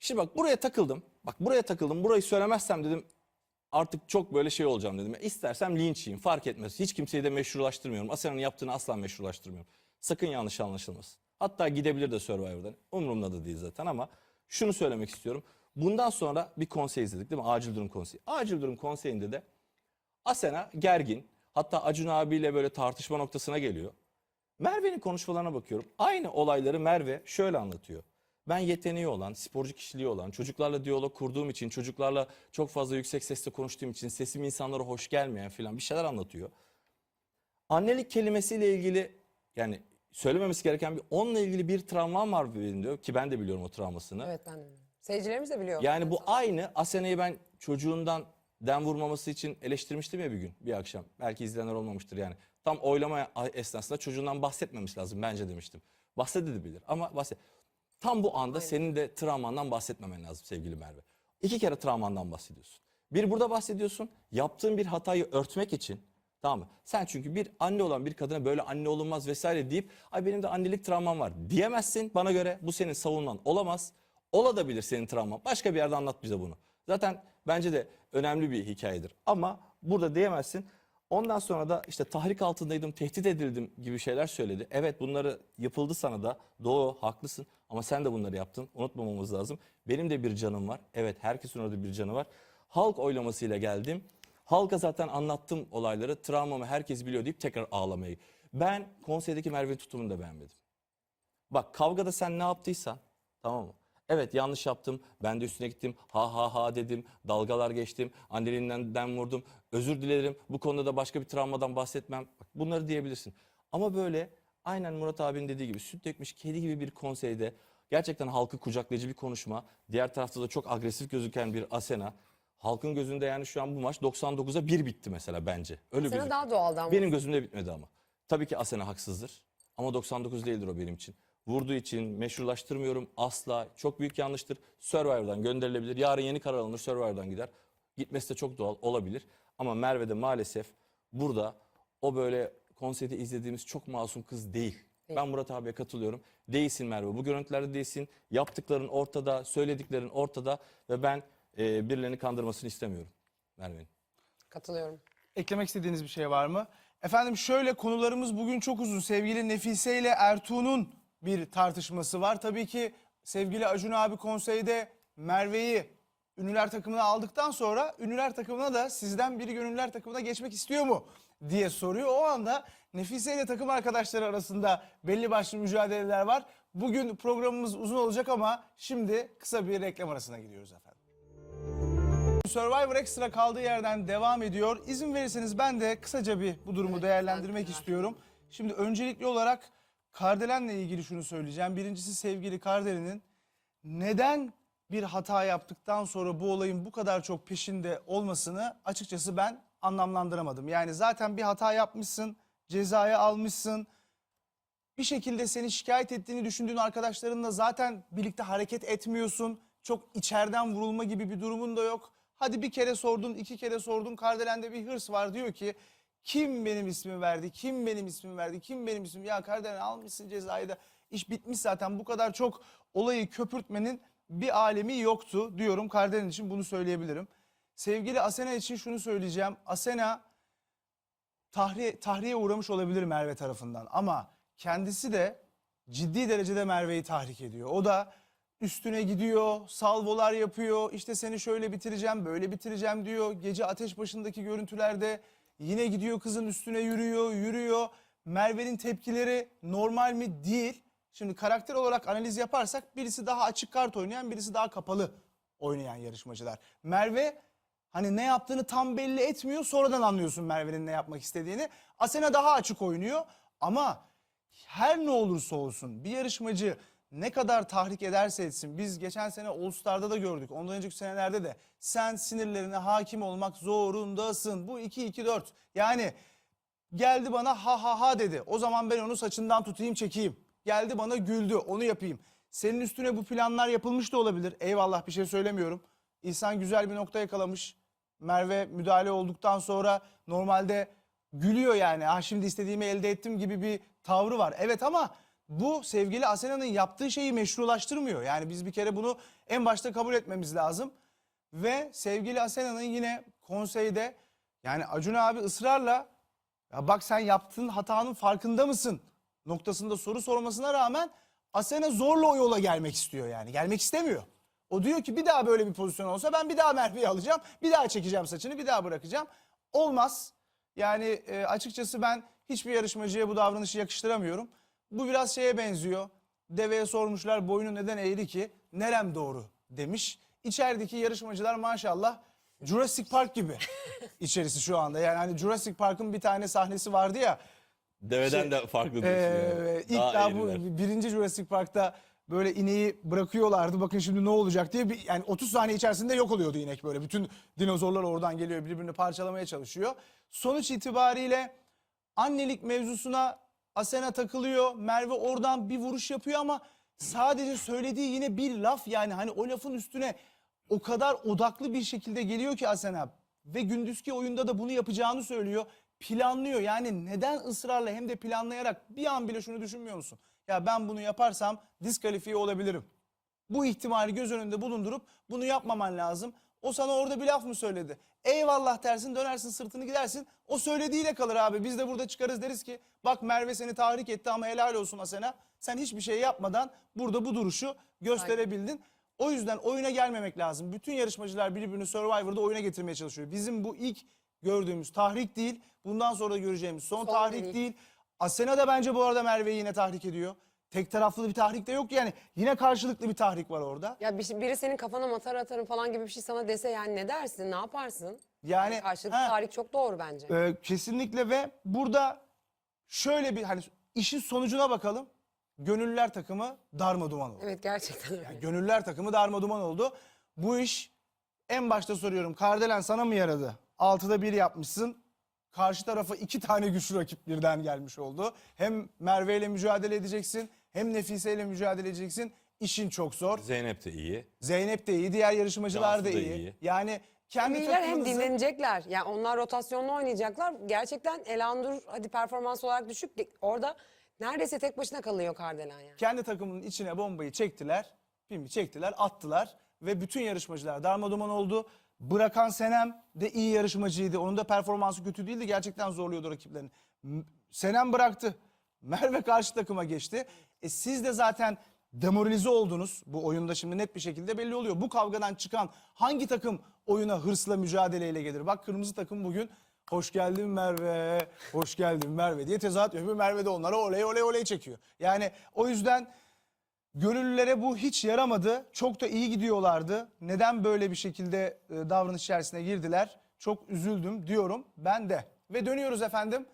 Şimdi bak buraya takıldım. Bak buraya takıldım. Burayı söylemezsem dedim artık çok böyle şey olacağım dedim. İstersem linç fark etmez. Hiç kimseyi de meşrulaştırmıyorum. Asena'nın yaptığını asla meşrulaştırmıyorum. Sakın yanlış anlaşılmasın. Hatta gidebilir de Survivor'dan. Umurumda da değil zaten ama şunu söylemek istiyorum. Bundan sonra bir konsey izledik değil mi? Acil durum konseyi. Acil durum konseyinde de Asena gergin. Hatta Acun abiyle böyle tartışma noktasına geliyor. Merve'nin konuşmalarına bakıyorum. Aynı olayları Merve şöyle anlatıyor. Ben yeteneği olan, sporcu kişiliği olan, çocuklarla diyalog kurduğum için, çocuklarla çok fazla yüksek sesle konuştuğum için, sesim insanlara hoş gelmeyen falan bir şeyler anlatıyor. Annelik kelimesiyle ilgili yani söylememesi gereken bir onunla ilgili bir travmam var benim diyor ki ben de biliyorum o travmasını. Evet ben de biliyorum. Seyircilerimiz de biliyor. Yani bu aynı Asena'yı ben çocuğundan den vurmaması için eleştirmiştim ya bir gün bir akşam. Belki izleyenler olmamıştır yani. Tam oylama esnasında çocuğundan bahsetmemiş lazım bence demiştim. Bahsedebilir ama bahset. Tam bu anda senin de travmandan bahsetmemen lazım sevgili Merve. İki kere travmandan bahsediyorsun. Bir burada bahsediyorsun. Yaptığın bir hatayı örtmek için Tamam mı? Sen çünkü bir anne olan bir kadına böyle anne olunmaz vesaire deyip ay benim de annelik travmam var diyemezsin bana göre. Bu senin savunman olamaz. Olabilir senin travman. Başka bir yerde anlat bize bunu. Zaten bence de önemli bir hikayedir. Ama burada diyemezsin. Ondan sonra da işte tahrik altındaydım, tehdit edildim gibi şeyler söyledi. Evet bunları yapıldı sana da. Doğru, haklısın. Ama sen de bunları yaptın. Unutmamamız lazım. Benim de bir canım var. Evet herkesin orada bir canı var. Halk oylamasıyla geldim. Halka zaten anlattım olayları. Travmamı herkes biliyor deyip tekrar ağlamayı. Ben konseydeki Merve tutumunu da beğenmedim. Bak kavgada sen ne yaptıysan tamam mı? Evet yanlış yaptım. Ben de üstüne gittim. Ha ha ha dedim. Dalgalar geçtim. Anneliğinden den vurdum. Özür dilerim. Bu konuda da başka bir travmadan bahsetmem. Bak, bunları diyebilirsin. Ama böyle aynen Murat abinin dediği gibi süt dökmüş kedi gibi bir konseyde gerçekten halkı kucaklayıcı bir konuşma. Diğer tarafta da çok agresif gözüken bir Asena. Halkın gözünde yani şu an bu maç 99'a 1 bitti mesela bence. Öyle Asena gözüküyor. daha doğaldı ama. Benim gözümde bitmedi ama. Tabii ki Asena haksızdır. Ama 99 değildir o benim için. Vurduğu için meşrulaştırmıyorum asla. Çok büyük yanlıştır. Survivor'dan gönderilebilir. Yarın yeni karar alınır Survivor'dan gider. Gitmesi de çok doğal olabilir. Ama Merve de maalesef burada o böyle konseyde izlediğimiz çok masum kız değil. Ben Murat abiye katılıyorum. Değilsin Merve. Bu görüntülerde değilsin. Yaptıkların ortada, söylediklerin ortada ve ben e, birilerini kandırmasını istemiyorum Merve'nin. Katılıyorum. Eklemek istediğiniz bir şey var mı? Efendim şöyle konularımız bugün çok uzun. Sevgili Nefise ile Ertuğ'un bir tartışması var. Tabii ki sevgili Acun abi konseyde Merve'yi ünlüler takımına aldıktan sonra ünlüler takımına da sizden biri gönüllüler takımına geçmek istiyor mu diye soruyor. O anda Nefise ile takım arkadaşları arasında belli başlı mücadeleler var. Bugün programımız uzun olacak ama şimdi kısa bir reklam arasına gidiyoruz efendim. Survivor Extra kaldığı yerden devam ediyor. İzin verirseniz ben de kısaca bir bu durumu değerlendirmek istiyorum. Şimdi öncelikli olarak Kardelen'le ilgili şunu söyleyeceğim. Birincisi sevgili Kardelen'in neden bir hata yaptıktan sonra bu olayın bu kadar çok peşinde olmasını açıkçası ben anlamlandıramadım. Yani zaten bir hata yapmışsın, cezayı almışsın, bir şekilde seni şikayet ettiğini düşündüğün arkadaşlarınla zaten birlikte hareket etmiyorsun. Çok içeriden vurulma gibi bir durumun da yok. Hadi bir kere sordun, iki kere sordun. Kardelen'de bir hırs var diyor ki kim benim ismimi verdi, kim benim ismimi verdi, kim benim ismimi... Ya Kardelen almışsın cezayı da iş bitmiş zaten. Bu kadar çok olayı köpürtmenin bir alemi yoktu diyorum. Kardelen için bunu söyleyebilirim. Sevgili Asena için şunu söyleyeceğim. Asena tahriye, tahriye uğramış olabilir Merve tarafından ama kendisi de ciddi derecede Merve'yi tahrik ediyor. O da üstüne gidiyor, salvolar yapıyor, işte seni şöyle bitireceğim, böyle bitireceğim diyor. Gece ateş başındaki görüntülerde yine gidiyor kızın üstüne yürüyor, yürüyor. Merve'nin tepkileri normal mi? Değil. Şimdi karakter olarak analiz yaparsak birisi daha açık kart oynayan, birisi daha kapalı oynayan yarışmacılar. Merve Hani ne yaptığını tam belli etmiyor. Sonradan anlıyorsun Merve'nin ne yapmak istediğini. Asena daha açık oynuyor. Ama her ne olursa olsun bir yarışmacı ne kadar tahrik ederse etsin. Biz geçen sene All da gördük. Ondan önceki senelerde de sen sinirlerine hakim olmak zorundasın. Bu 2-2-4. Yani geldi bana ha ha ha dedi. O zaman ben onu saçından tutayım çekeyim. Geldi bana güldü onu yapayım. Senin üstüne bu planlar yapılmış da olabilir. Eyvallah bir şey söylemiyorum. İhsan güzel bir nokta yakalamış. Merve müdahale olduktan sonra normalde gülüyor yani. Ah şimdi istediğimi elde ettim gibi bir tavrı var. Evet ama bu sevgili Asena'nın yaptığı şeyi meşrulaştırmıyor. Yani biz bir kere bunu en başta kabul etmemiz lazım. Ve sevgili Asena'nın yine konseyde yani Acun abi ısrarla ya bak sen yaptığın hatanın farkında mısın noktasında soru sormasına rağmen Asena zorla o yola gelmek istiyor yani. Gelmek istemiyor. O diyor ki bir daha böyle bir pozisyon olsa ben bir daha Merve'yi alacağım. Bir daha çekeceğim saçını bir daha bırakacağım. Olmaz. Yani e, açıkçası ben hiçbir yarışmacıya bu davranışı yakıştıramıyorum. Bu biraz şeye benziyor. Deveye sormuşlar boynu neden eğri ki? Nerem doğru demiş. İçerideki yarışmacılar maşallah Jurassic Park gibi içerisi şu anda. Yani hani Jurassic Park'ın bir tane sahnesi vardı ya. Deveden Şey, de farklı diyorsun. Ee, yani. ilk daha, bu eğriler. birinci Jurassic Park'ta böyle ineği bırakıyorlardı. Bakın şimdi ne olacak diye bir, yani 30 saniye içerisinde yok oluyordu inek böyle. Bütün dinozorlar oradan geliyor birbirini parçalamaya çalışıyor. Sonuç itibariyle annelik mevzusuna Asena takılıyor. Merve oradan bir vuruş yapıyor ama sadece söylediği yine bir laf yani hani o lafın üstüne o kadar odaklı bir şekilde geliyor ki Asena ve gündüzki oyunda da bunu yapacağını söylüyor. Planlıyor yani neden ısrarla hem de planlayarak bir an bile şunu düşünmüyor musun? Ya ben bunu yaparsam diskalifiye olabilirim. Bu ihtimali göz önünde bulundurup bunu yapmaman lazım. O sana orada bir laf mı söyledi? Eyvallah dersin dönersin sırtını gidersin. O söylediğiyle kalır abi. Biz de burada çıkarız deriz ki bak Merve seni tahrik etti ama helal olsun Asena. Sen hiçbir şey yapmadan burada bu duruşu gösterebildin. O yüzden oyuna gelmemek lazım. Bütün yarışmacılar birbirini Survivor'da oyuna getirmeye çalışıyor. Bizim bu ilk gördüğümüz tahrik değil. Bundan sonra da göreceğimiz son, Son tahrik değil. değil. Asena da bence bu arada Merve'yi yine tahrik ediyor. Tek taraflı bir tahrik de yok yani. Yine karşılıklı bir tahrik var orada. Ya bir, şey- biri senin kafana matar atarım falan gibi bir şey sana dese yani ne dersin, ne yaparsın? Yani Karşılıklı ha, tarih çok doğru bence. e, kesinlikle ve burada şöyle bir hani işin sonucuna bakalım. Gönüllüler takımı darma duman oldu. Evet gerçekten öyle. Gönüllüler takımı darma duman oldu. Bu iş en başta soruyorum Kardelen sana mı yaradı? Altıda bir yapmışsın. Karşı tarafa iki tane güçlü rakip birden gelmiş oldu. Hem Merve ile mücadele edeceksin hem Nefise ile mücadele edeceksin. İşin çok zor. Zeynep de iyi. Zeynep de iyi, diğer yarışmacılar Cansu da da iyi. iyi. Yani kendi iyiler hem dinlenecekler. Yani onlar rotasyonla oynayacaklar. Gerçekten Elandur hadi performans olarak düşük. Orada neredeyse tek başına kalıyor Kardelen yani. kendi takımının içine bombayı çektiler. Pimi çektiler, attılar ve bütün yarışmacılar darmaduman oldu. Bırakan Senem de iyi yarışmacıydı. Onun da performansı kötü değildi. Gerçekten zorluyordu rakiplerini. M- Senem bıraktı. Merve karşı takıma geçti. E siz de zaten demoralize oldunuz. Bu oyunda şimdi net bir şekilde belli oluyor. Bu kavgadan çıkan hangi takım oyuna hırsla mücadeleyle gelir? Bak kırmızı takım bugün hoş geldin Merve, hoş geldin Merve diye tezahürat yapıyor. Merve de onlara oley oley oley çekiyor. Yani o yüzden Gönüllülere bu hiç yaramadı. Çok da iyi gidiyorlardı. Neden böyle bir şekilde e, davranış içerisine girdiler? Çok üzüldüm diyorum ben de. Ve dönüyoruz efendim